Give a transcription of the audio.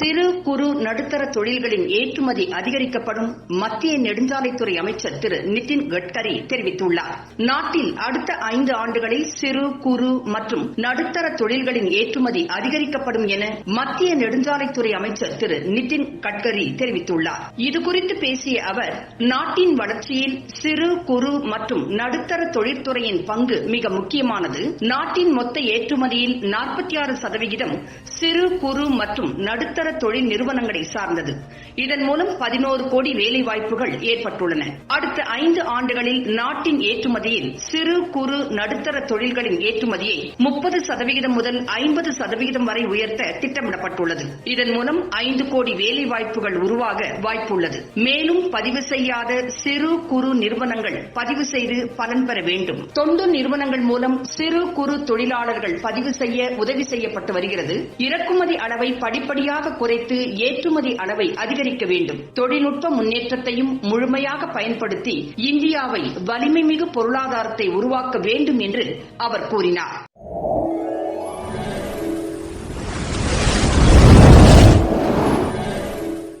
சிறு குறு நடுத்தர தொழில்களின் ஏற்றுமதி அதிகரிக்கப்படும் மத்திய நெடுஞ்சாலைத்துறை அமைச்சர் திரு நிதின் கட்கரி தெரிவித்துள்ளார். நாட்டில் அடுத்த ஐந்து ஆண்டுகளில் சிறு குறு மற்றும் நடுத்தர தொழில்களின் ஏற்றுமதி அதிகரிக்கப்படும் என மத்திய நெடுஞ்சாலைத்துறை அமைச்சர் திரு நிதின் கட்கரி தெரிவித்துள்ளார். இதுகுறித்து பேசிய அவர் நாட்டின் வளர்ச்சியில் சிறு குறு மற்றும் நடுத்தர தொழிற்துறையின் பங்கு மிக முக்கியமானது. நாட்டின் மொத்த ஏற்றுமதியில் நாற்பத்தி ஆறு சதவிகிதம் சிறு குறு மற்றும் நடுத்தர தொழில் நிறுவனங்களை சார்ந்தது. இதன் மூலம் பதினோரு கோடி வேலை வாய்ப்புகள் ஏற்பட்டுள்ளன. அடுத்த ஐந்து ஆண்டுகளில் நாட்டின் ஏற்றுமதியில் சிறு குறு நடுத்தர தொழில்களின் ஏற்றுமதியை முப்பது சதவிகிதம் முதல் ஐம்பது சதவிகிதம் வரை உயர்த்த திட்டமிடப்பட்டுள்ளது. இதன் மூலம் ஐந்து கோடி வேலை வாய்ப்புகள் உருவாக வாய்ப்புள்ளது. மேலும் பதிவு செய்யாத சிறு குறு நிறுவனங்கள் பதிவு செய்து பலன் பெற வேண்டும். தொண்டு நிறுவனங்கள் மூலம் சிறு குறு தொழிலாளர்கள் பதிவு செய்ய உதவி செய்யப்பட்டு வருகிறது. இறக்குமதி அளவை படிப்படியாக குறைத்து ஏற்றுமதி அளவை அதிகரிக்க வேண்டும். தொழில்நுட்ப முன்னேற்றத்தையும் முழுமையாக பயன்படுத்தி இந்தியாவை வலிமை மிகு பொருளாதாரத்தை உருவாக்க வேண்டும் என்று அவர் கூறினார்.